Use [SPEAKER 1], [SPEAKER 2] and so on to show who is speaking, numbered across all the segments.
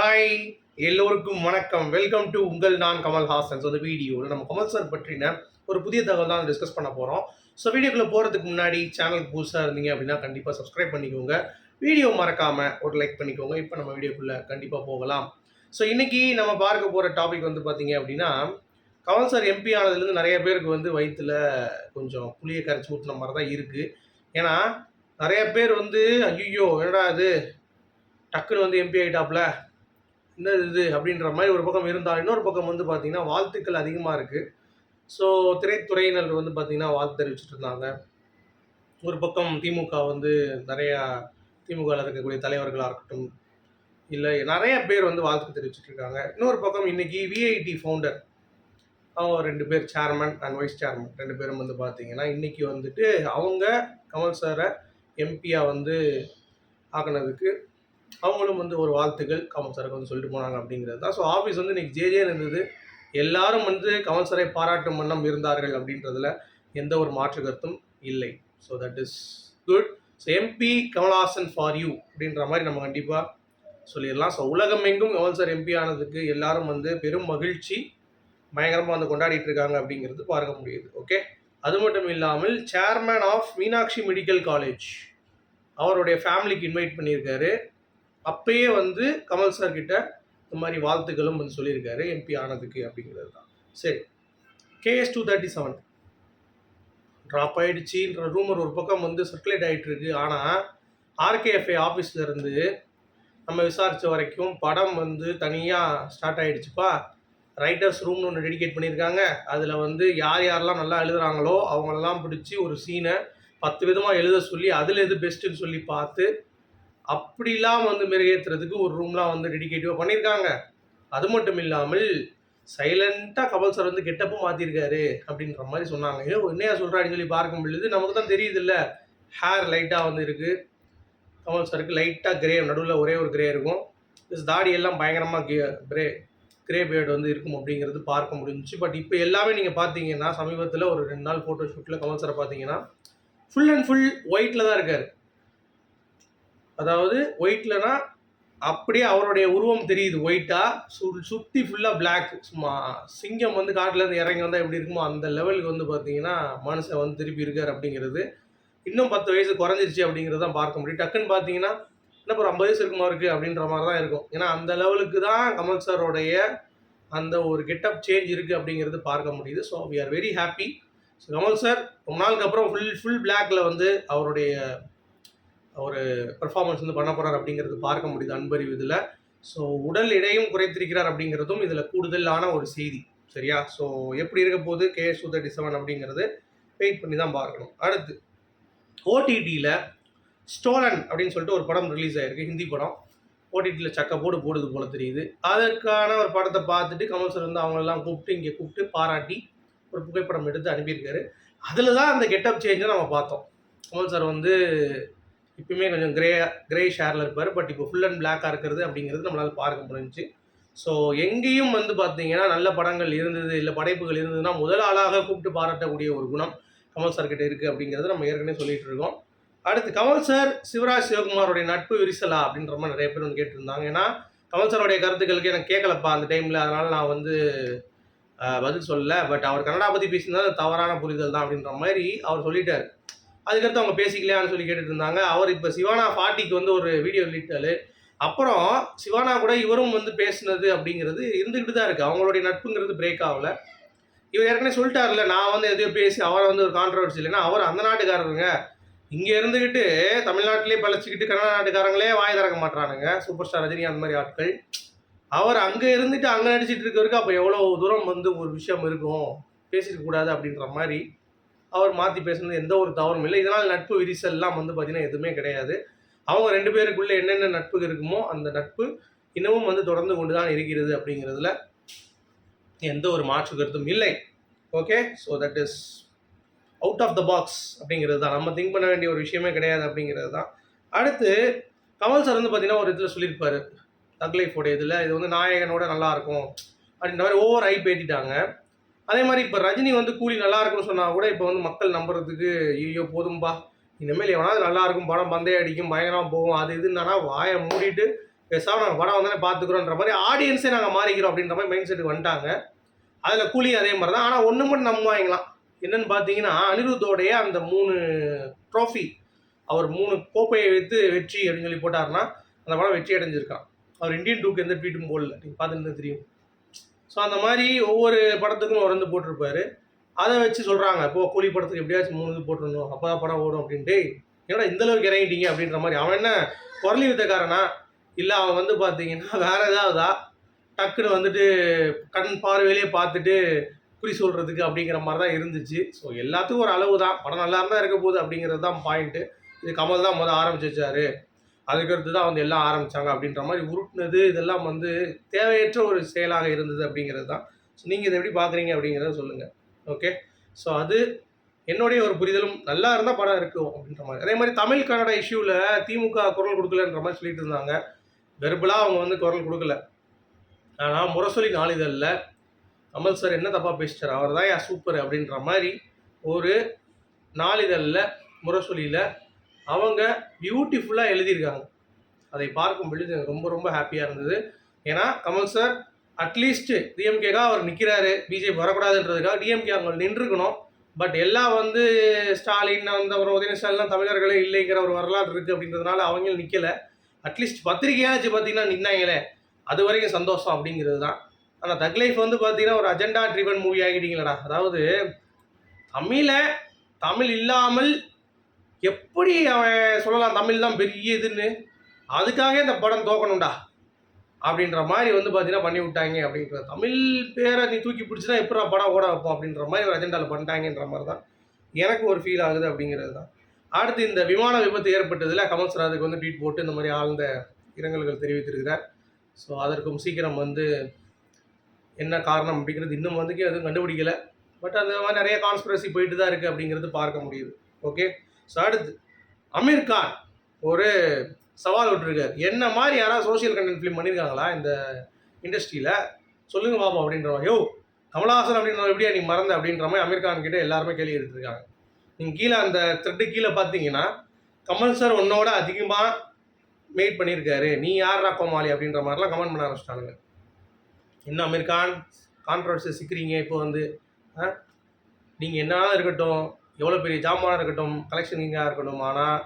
[SPEAKER 1] Hi எல்லோருக்கும் வணக்கம். Welcome to உங்கள் நான் கமல்ஹாசன் ஸோ இந்த வீடியோவில் நம்ம கமல் சார் பற்றின ஒரு புதிய தகவல் தான் டிஸ்கஸ் பண்ண போகிறோம் ஸோ வீடியோக்குள்ளே போகிறதுக்கு முன்னாடி சேனலுக்கு புதுசாக இருந்தீங்க அப்படின்னா கண்டிப்பாக சப்ஸ்கிரைப் பண்ணிக்கோங்க. வீடியோ மறக்காமல் ஒரு லைக் பண்ணிக்கோங்க. இப்போ நம்ம வீடியோக்குள்ளே கண்டிப்பாக போகலாம். ஸோ இன்றைக்கி நம்ம பார்க்க போகிற டாபிக் வந்து பார்த்தீங்க அப்படின்னா கமல் சார் எம்பி ஆனதுலேருந்து நிறைய பேருக்கு வந்து வயிற்றில் கொஞ்சம் புளியை கரைச்சி ஊற்றின மாதிரி தான் இருக்குது ஏன்னா நிறைய பேர் வந்து ஐயோ என்னடா இது? டக்குன்னு வந்து எம்பி ஆகிட்டாப்ல என்ன இது அப்படின்ற மாதிரி ஒரு பக்கம் இருந்தால் இன்னொரு பக்கம் வந்து பார்த்தீங்கன்னா வாழ்த்துக்கள் அதிகமாக இருக்குது ஸோ திரைத்துறையினர் வந்து பார்த்தீங்கன்னா வாழ்த்து தெரிவிச்சுட்டு இருந்தாங்க. ஒரு பக்கம் திமுக வந்து நிறையா திமுகவில் இருக்கக்கூடிய தலைவர்களாக இருக்கட்டும் இல்லை நிறைய பேர் வந்து வாழ்த்து தெரிவிச்சுட்டு இருக்காங்க. இன்னொரு பக்கம் இன்னைக்கு விஐடி ஃபவுண்டர் அவங்க ரெண்டு பேர் சேர்மன் அண்ட் வைஸ் சேர்மன் ரெண்டு பேரும் வந்து பார்த்தீங்கன்னா இன்றைக்கி வந்துட்டு அவங்க கமல் சாரை எம்பியாக வந்து ஆக்கினதுக்கு அவங்களும் வந்து ஒரு வாழ்த்துக்கள் கமல் சாருக்கு வந்து சொல்லிட்டு போனாங்க அப்படிங்கிறது தான். ஸோ ஆஃபீஸ் வந்து இன்னைக்கு ஜேஜே இருந்தது. எல்லாரும் வந்து கமல் சாரை பாராட்டும் வண்ணம் இருந்தார்கள் அப்படின்றதுல எந்த ஒரு மாற்று கருத்தும் இல்லை. So that is good so MP Kamal Haasan for you அப்படின்ற மாதிரி நம்ம கண்டிப்பாக சொல்லிடலாம். ஸோ உலகம் எங்கும் கமல் சார் எம்பி ஆனதுக்கு எல்லாரும் வந்து பெரும் மகிழ்ச்சி பயங்கரமாக வந்து கொண்டாடிட்டு இருக்காங்க அப்படிங்கிறது பார்க்க முடியுது. ஓகே அது மட்டும் இல்லாமல் chairman of Meenakshi medical college அவருடைய ஃபேமிலிக்கு இன்வைட் பண்ணியிருக்காரு. அப்பயே வந்து கமல் சார் கிட்ட இந்த மாதிரி வாழ்த்துக்களும் வந்து சொல்லியிருக்காரு எம்பி ஆனதுக்கு அப்படிங்கிறது தான். சரி KS two thirty seven drop ஆயிடுச்சுன்ற rumour ஒரு பக்கம் வந்து சர்க்குலேட் ஆகிட்டு இருக்கு ஆனால் ஆர்கேஎஃப்ஏ ஆஃபீஸில் இருந்து நம்ம விசாரித்த வரைக்கும் படம் வந்து தனியாக ஸ்டார்ட் ஆகிடுச்சுப்பா ரைட்டர்ஸ் ரூம்னு ஒன்று டெடிகேட் பண்ணியிருக்காங்க. அதில் வந்து யார் யாரெல்லாம் நல்லா எழுதுகிறாங்களோ அவங்களெல்லாம் பிடிச்சி ஒரு சீனை பத்து விதமாக எழுத சொல்லி அதில் எது பெஸ்ட்டுன்னு சொல்லி பார்த்து அப்படிலாம் வந்து மெருகேற்றுறதுக்கு ஒரு ரூம்லாம் வந்து டெடிக்கேட்டிவாக பண்ணியிருக்காங்க. அது மட்டும் இல்லாமல் சைலண்ட்டாக கமல் சார் வந்து கெட்டப்பும் மாற்றிருக்காரு அப்படின்ற மாதிரி சொன்னாங்க. ஏ என்னையா சொல்கிறாருன்னு சொல்லி பார்க்க முடியுது நமக்கு தான் தெரியுது இல்லை ஹேர் லைட்டாக வந்து இருக்குது கமல் சாருக்கு லைட்டாக கிரே நடுவில் ஒரே ஒரு கிரே இருக்கும். ப்ளஸ் தாடி எல்லாம் பயங்கரமாக கிரே கிரே பேர்டு வந்து இருக்கும் அப்படிங்கிறது பார்க்க முடிஞ்சிச்சு. பட் இப்போ எல்லாமே நீங்கள் பார்த்தீங்கன்னா சமீபத்தில் ஒரு ரெண்டு நாள் ஃபோட்டோ ஷூட்டில் கமல் சாரை பார்த்தீங்கன்னா ஃபுல் அண்ட் ஃபுல் ஒயிட்டில் தான் இருக்கார். அதாவது ஒயிட்லனா அப்படியே அவருடைய உருவம் தெரியுது ஒயிட்டா சு சுற்றி ஃபுல்லாக பிளாக் சும்மா சிங்கம் வந்து காட்டிலேருந்து இறங்கி வந்தால் எப்படி இருக்குமோ அந்த லெவலுக்கு வந்து பார்த்தீங்கன்னா மனுஷன் வந்து திருப்பி இருக்கார் அப்படிங்கிறது. இன்னும் பத்து வயசு குறைஞ்சிருச்சு அப்படிங்கறத தான் பார்க்க முடியும். டக்குன்னு பார்த்தீங்கன்னா என்ன ஒரு ஐம்பது வயசு இருக்குமா இருக்குது அப்படின்ற மாதிரி தான் இருக்கும். ஏன்னா அந்த லெவலுக்கு தான் கமல் சாரோடைய அந்த ஒரு கெட்டப் சேஞ்ச் இருக்குது அப்படிங்கிறது பார்க்க முடியுது. So we are very happy so Kamal sir ரொம்ப நாளுக்கு அப்புறம் ஃபுல் ஃபுல் பிளாக்ல வந்து அவருடைய ஒரு பெர்ஃபார்மன்ஸ் வந்து பண்ண போகிறார் அப்படிங்கிறது பார்க்க முடியுது அன்பறிவு இதில். ஸோ உடல் எடையும் குறைத்திருக்கிறார் அப்படிங்கிறதும் இதில் கூடுதலான ஒரு செய்தி சரியா? ஸோ எப்படி இருக்க போது கேஎஸ் டூ தேர்ட்டி செவன் அப்படிங்கிறது வெயிட் பண்ணி தான் பார்க்கணும். அடுத்து ஓடிடியில் ஸ்டோலன் அப்படின்னு சொல்லிட்டு ஒரு படம் ரிலீஸ் ஆயிருக்கு ஹிந்தி படம். ஓடிடியில் சக்க போடு போடுது போல தெரியுது. அதற்கான ஒரு படத்தை பார்த்துட்டு கமல் சார் வந்து அவங்களெல்லாம் கூப்பிட்டு இங்கே கூப்பிட்டு பாராட்டி ஒரு புகைப்படம் எடுத்து அனுப்பியிருக்காரு. அதில் தான் அந்த கெட்டப் சேஞ்சை நம்ம பார்த்தோம். கமல் சார் வந்து இப்பயுமே கொஞ்சம் கிரே கிரே ஷேரில் இருப்பார். பட் இப்போ ஃபுல் அண்ட் பிளாக்காக இருக்கிறது அப்படிங்கிறது நம்மளால் பார்க்க முடிஞ்சுச்சு. ஸோ எங்கேயும் வந்து பார்த்தீங்கன்னா நல்ல படங்கள் இருந்தது இல்லை படைப்புகள் இருந்ததுன்னா முதல் ஆளாக கூப்பிட்டு பாராட்டக்கூடிய ஒரு குணம் கமல் சார் கிட்ட இருக்குது அப்படிங்கிறது நம்ம ஏற்கனவே சொல்லிகிட்டு இருக்கோம். அடுத்து கமல் சார் சிவராஜ் சிவகுமாரோடைய நட்பு விரிசலா அப்படின்ற மாதிரி நிறைய பேர் வந்து கேட்டிருந்தாங்க. ஏன்னா கமல் சாரோடைய கருத்துக்களுக்கு எனக்கு கேட்கலப்பா அந்த டைமில் அதனால் நான் வந்து பதில் சொல்லலை. பட் அவர் கன்னடா பற்றி பேசினது தவறான புரிதல் தான் அப்படின்ற மாதிரி அவர் சொல்லிட்டார். அதுக்கடுத்து அவங்க பேசிக்கலையான்னு சொல்லி கேட்டுட்டு இருந்தாங்க அவர் இப்போ சிவானா ஃபார்ட்டிக்கு வந்து ஒரு வீடியோ வெளியிட்டாரு. அப்புறம் சிவானா கூட இவரும் வந்து பேசினது அப்படிங்கிறது இருந்துக்கிட்டு தான் இருக்குது அவங்களுடைய நட்புங்கிறது பிரேக் ஆகல. இவர் ஏற்கனவே சொல்லிட்டார்ல நான் வந்து எதையோ பேசி அவரை வந்து ஒரு கான்ட்ரவர்சி இல்லைன்னா அவர் அந்த நாட்டுக்காரருங்க. இங்கே இருந்துக்கிட்டு தமிழ்நாட்டிலே பழச்சிக்கிட்டு கன்னட நாட்டுக்காரங்களே வாய் திறக்க மாட்டானுங்க சூப்பர் ஸ்டார் ரஜினி அந்த மாதிரி ஆட்கள். அவர் அங்கே இருந்துட்டு அங்கே நடிச்சிட்டு இருக்கவருக்கு அப்போ எவ்வளோ தூரம் வந்து ஒரு விஷயம் இருக்கும்? பேசிக்க கூடாது அப்படின்ற மாதிரி அவர் மாற்றி பேசுனது எந்த ஒரு தவறும் இல்லை. இதனால் நட்பு விரிசல்லாம் வந்து பார்த்தீங்கன்னா எதுவுமே கிடையாது. அவங்க ரெண்டு பேருக்குள்ளே என்னென்ன நட்பு இருக்குமோ அந்த நட்பு இன்னமும் வந்து தொடர்ந்து கொண்டு தான் இருக்கிறது அப்படிங்கிறதுல எந்த ஒரு மாற்று கருத்தும் இல்லை. Okay so that is out of the box அப்படிங்கிறது தான். நம்ம திங்க் பண்ண வேண்டிய ஒரு விஷயமே கிடையாது அப்படிங்கிறது தான். அடுத்து கமல் சார் வந்து பார்த்தீங்கன்னா ஒரு இதில் சொல்லியிருப்பார். தக்லைஃபோடைய இதில் இது வந்து நாயகனோட நல்லாயிருக்கும் அப்படின்ற மாதிரி ஓவர் ஐ பேட்டிட்டாங்க அதே மாதிரி இப்போ ரஜினி வந்து கூலி நல்லா இருக்குன்னு சொன்னால் கூட இப்போ வந்து மக்கள் நம்புறதுக்கு ஐயோ போதும்பா. இனிமேல் எவனாவது நல்லா இருக்கும் படம் பந்தய அடிக்கும் பயங்கரமாக போகும் அது இதுன்னா வாயை மூடிட்டு பேசாமல் நாங்கள் படம் வந்தோடனே பார்த்துக்குறோன்ற மாதிரி ஆடியன்ஸே நாங்கள் மாறிக்கிறோம் அப்படின்ற மாதிரி மைண்ட் செட்டுக்கு வந்துட்டாங்க. அதில் கூலி அதே மாதிரி தான் ஆனால் ஒன்று மட்டும் நம்ம வாங்கலாம் என்னன்னு பார்த்தீங்கன்னா அனிருத்தோடைய அந்த மூணு ட்ராஃபி அவர் மூணு கோப்பையை வைத்து வெற்றி அப்படின்னு சொல்லி போட்டாருன்னா அந்த படம் வெற்றி அடைஞ்சிருக்கான். அவர் இந்தியன் டூக்கு எந்த ட்வீட்டும் போடல. நீங்கள் பார்த்துட்டு தெரியும். ஸோ அந்த மாதிரி ஒவ்வொரு படத்துக்கும் உறந்து வந்து போட்டிருப்பாரு. அதை வச்சு சொல்கிறாங்க இப்போ கூலி படத்துக்கு எப்படியாச்சும் மூணு இது போட்டுருணும் அப்போ தான் படம் ஓடும் அப்படின்ட்டு ஏன்னா இந்த அளவுக்கு இறங்கிட்டீங்க? அப்படின்ற மாதிரி. அவன் என்ன குரலி வித்தக்காரனா இல்லை அவன் வந்து பார்த்தீங்கன்னா வேற ஏதாவதா? டக்குன்னு வந்துட்டு கண் பார்வையிலே பார்த்துட்டு குறி சொல்கிறதுக்கு அப்படிங்கிற மாதிரி தான் இருந்துச்சு. ஸோ எல்லாத்துக்கும் ஒரு அளவு தான். படம் நல்லா இருந்தால் இருக்க போகுது அப்படிங்கிறது தான் பாயிண்ட்டு இது கமல் தான் முதல் ஆரம்பிச்சு வச்சாரு. அதுக்கடுத்து தான் வந்து எல்லாம் ஆரம்பித்தாங்க அப்படின்ற மாதிரி உருட்டுனது இதெல்லாம் வந்து தேவையற்ற ஒரு செயலாக இருந்தது அப்படிங்கிறது தான். ஸோ நீங்கள் இதை எப்படி பார்க்குறீங்க அப்படிங்கிறத சொல்லுங்கள் ஓகே ஸோ அது என்னுடைய ஒரு புரிதலும் நல்லா இருந்தால் படம் இருக்கும் அப்படின்ற மாதிரி. அதே மாதிரி தமிழ் கன்னட இஷ்யூவில் திமுக குரல் கொடுக்கலன்ற மாதிரி சொல்லிட்டு இருந்தாங்க. வெர்பலாக அவங்க வந்து குரல் கொடுக்கல. ஆனால் முரசொலி நாளிதழில் கமல் சார் என்ன தப்பாக பேசிட்டார்? அவர் தான் ஏன் சூப்பர் அப்படின்ற மாதிரி ஒரு நாளிதழில் முரசொலியில் அவங்க பியூட்டிஃபுல்லாக எழுதியிருக்காங்க. அதை பார்க்கும் பொழுது எனக்கு ரொம்ப ரொம்ப ஹாப்பியாக இருந்தது. ஏன்னா கமல் சார் அட்லீஸ்ட்டு டிஎம்கேக்காக அவர் நிற்கிறாரு பிஜேபி வரக்கூடாதுன்றதுக்காக டிஎம்கே அவங்க நின்றுக்கணும் பட் எல்லாம் வந்து ஸ்டாலின் அந்த ஒரு உதயநிதி தமிழர்களே இல்லைங்கிற ஒரு வரலாறு இருக்குது அப்படின்றதுனால அவங்களும் நிற்கலை அட்லீஸ்ட் பத்திரிகையாச்சு பார்த்தீங்கன்னா நின்னாங்களே. அது வரைக்கும் சந்தோஷம் அப்படிங்கிறது தான். ஆனால் தக் லைஃப் வந்து பார்த்தீங்கன்னா ஒரு அஜெண்டா ட்ரிவன் மூவி ஆகிட்டீங்களடா. அதாவது தமிழை தமிழ் இல்லாமல் எப்படி அவன் சொல்லலாம் தமிழ் தான் பெரிய இதுன்னு? அதுக்காக இந்த படம் தோக்கணும்டா. அப்படின்ற மாதிரி வந்து பார்த்தீங்கன்னா பண்ணி விட்டாங்க அப்படின்ற தமிழ் பேரை நீ தூக்கி பிடிச்சினா எப்படா படம் ஓட வைப்போம் அப்படின்ற மாதிரி ஒரு அஜெண்டாவில் பண்ணிட்டாங்கன்ற மாதிரி தான் எனக்கு ஒரு ஃபீல் ஆகுது அப்படிங்கிறது தான் அடுத்து இந்த விமான விபத்து ஏற்பட்டதில் கமல் சார் அதுக்கு வந்து ட்வீட் போட்டு இந்த மாதிரி ஆழ்ந்த இரங்கல்கள் தெரிவித்திருக்கிறார். ஸோ அதற்கும் சீக்கிரம் வந்து என்ன காரணம் அப்படிங்கிறது இன்னும் வந்து எதுவும் கண்டுபிடிக்கல. பட் அந்த மாதிரி நிறைய கான்ஸ்பிரசி போயிட்டு தான் இருக்குது அப்படிங்கிறது பார்க்க முடியுது. ஓகே ஸோ அடுத்து அமீர் கான் ஒரு சவால் விட்டுருக்காரு. என்ன மாதிரி யாராவது சோஷியல் கண்டென்ட் ஃபிலிம் பண்ணியிருக்காங்களா இந்த இண்டஸ்ட்ரியில் சொல்லுங்க பாப்போம் அப்படின்றவங்க யோ கமலஹாசன் அப்படின்ற எப்படியா நீ மறந்த அப்படின்ற மாதிரி அமீர் கான் எல்லாருமே கேள்வி எடுத்துருக்காங்க நீங்கள் கீழே அந்த த்ரெட்டு கீழே பார்த்தீங்கன்னா கமல் சார் உன்னோட அதிகமாக மெயிட் பண்ணியிருக்காரு நீ யாரா கோமாளி அப்படின்ற மாதிரிலாம் கமெண்ட் பண்ண ஆரம்பிச்சிட்டானுங்க. என்ன அமீர் கான்? கான்ட்ரவர்சி சிக்கிறீங்க இப்போ வந்து நீங்கள் என்ன இருக்கட்டும் எவ்வளோ பெரிய ஜாமானாக இருக்கட்டும் கலெக்ஷன் கிங்காக இருக்கட்டும் ஆனால்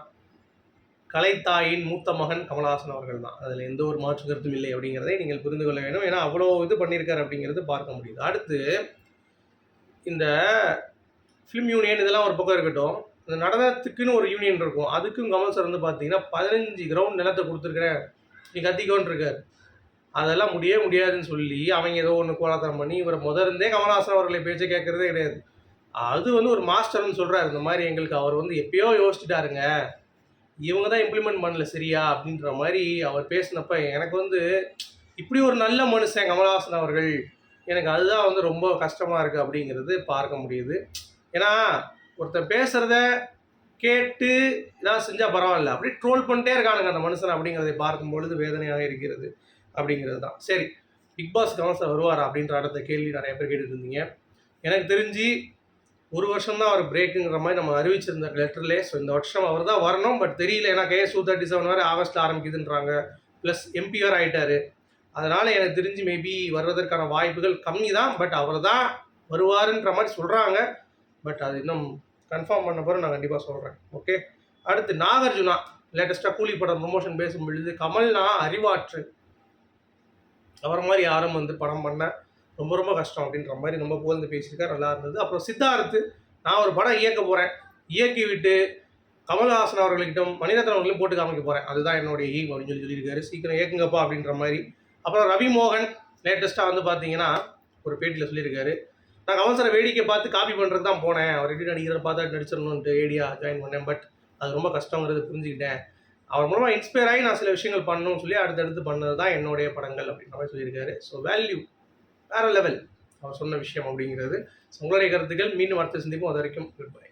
[SPEAKER 1] கலைத்தாயின் மூத்த மகன் கமலஹாசன் அவர்கள் தான். அதில் எந்த ஒரு மாற்று கருத்தும் இல்லை அப்படிங்கிறதை நீங்கள் புரிந்து கொள்ள வேண்டும். ஏன்னா அவ்வளோ இது பண்ணியிருக்காரு அப்படிங்கிறது பார்க்க முடியுது. அடுத்து இந்த ஃபிலிம் யூனியன் இதெல்லாம் ஒரு பக்கம் இருக்கட்டும் இந்த நடனத்துக்குன்னு ஒரு யூனியன் இருக்கும். அதுக்கும் கமல் சார் வந்து பார்த்தீங்கன்னா பதினஞ்சு கிரவுண்ட் நிலத்தை கொடுத்துருக்குறேன் நீ கத்திக்கோன்னு இருக்கார். அதெல்லாம் முடியவே முடியாதுன்னு சொல்லி அவங்க ஏதோ ஒன்று கோலாத்தனம் பண்ணி இவரை முதர்ந்தே கமல்ஹாசன் அவர்களை பேச்சை கேட்குறதே கிடையாது. அது வந்து ஒரு மாஸ்டர்னு சொல்கிறாரு இந்த மாதிரி எங்களுக்கு அவர் வந்து எப்பயோ யோசிச்சுட்டாருங்க. இவங்க தான் இம்ப்ளிமெண்ட் பண்ணல சரியா அப்படின்ற மாதிரி அவர் பேசினப்ப எனக்கு வந்து இப்படி ஒரு நல்ல மனுஷன் கமல்ஹாசன் அவர்கள். எனக்கு அதுதான் வந்து ரொம்ப கஷ்டமாக இருக்குது அப்படிங்கிறது பார்க்க முடியுது. ஏன்னா ஒருத்தர் பேசுகிறத கேட்டு ஏதாவது செஞ்சால் பரவாயில்ல. அப்படியே ட்ரோல் பண்ணிட்டே இருக்கானுங்க அந்த மனுஷன் அப்படிங்கிறதை பார்க்கும் பொழுது வேதனையாக இருக்கிறது அப்படிங்கிறது தான். சரி பிக் பாஸ் கமல் வருவாரா அப்படின்ற அடுத்த கேள்வி நிறைய பேர் கேட்டுட்டு இருந்தீங்க. எனக்கு தெரிஞ்சு ஒரு வருஷம் தான் அவர் பிரேக்குங்கிற மாதிரி நம்ம அறிவிச்சிருந்த லெட்டர்லே ஸோ இந்த வருஷம் அவர் தான் வரணும். பட் தெரியல. ஏன்னா கேஎஸ் டூ தேர்ட்டி செவன் வரை ஆகஸ்ட் ஆரம்பிக்குதுன்றாங்க. ப்ளஸ் எம்பிஆர் ஆகிட்டார் அதனால் எனக்கு தெரிஞ்சு மேபி வர்றதற்கான வாய்ப்புகள் கம்மி தான் பட் அவர் தான் வருவாருன்ற மாதிரி சொல்கிறாங்க பட் அது இன்னும் கன்ஃபார்ம் பண்ண பிறகு நான் கண்டிப்பாக சொல்கிறேன் ஓகே அடுத்து நாகார்ஜுனா. லேட்டஸ்ட்டாக கூலி படம் ப்ரொமோஷன் பேசும் பொழுது கமல்னா அறிவாற்று. அவர் மாதிரி யாரும் வந்து படம் பண்ண ரொம்ப ரொம்ப கஷ்டம் அப்படின்ற மாதிரி ரொம்ப புகழ்ந்து பேசியிருக்கார் நல்லா இருந்தது. அப்புறம் சித்தார்த்து நான் ஒரு படம் இயக்க போகிறேன் இயக்கி விட்டு கமல்ஹாசன் அவர்களிடம் மணிரத்னம் அவர்களையும் போட்டு காமிக்க போகிறேன் அதுதான் என்னுடைய எய்ம் அப்படின்னு சொல்லி சொல்லியிருக்காரு. சீக்கிரம் இயக்குங்கப்பா அப்படின்ற மாதிரி. அப்புறம் ரவி மோகன் லேட்டஸ்ட்டாக வந்து பார்த்தீங்கன்னா ஒரு பேட்டியில் சொல்லியிருக்காரு. நான் கமல் சாரை வேடிக்கை பார்த்து காப்பி பண்ணுறது தான் போனேன். அவர் எப்படி நடிக்கிற பார்த்து நடிச்சிடணுன்ட்டு ஏடியா ஜாயின் பண்ணேன். பட் அது ரொம்ப கஷ்டங்கிறது புரிஞ்சுக்கிட்டேன். அவர் மூலமாக இன்ஸ்பயர் ஆகி நான் சில விஷயங்கள் பண்ணணும்னு சொல்லி அடுத்தடுத்து பண்ணது தான் என்னுடைய படங்கள் அப்படின்ற மாதிரி சொல்லியிருக்காரு. ஸோ வேல்யூ வேறு லெவல் அவர் சொன்ன விஷயம் அப்படிங்கிறது. உங்களுடைய கருத்துக்கள் மீண்டும் அடுத்த சந்திப்போம் அது வரைக்கும் குட் பை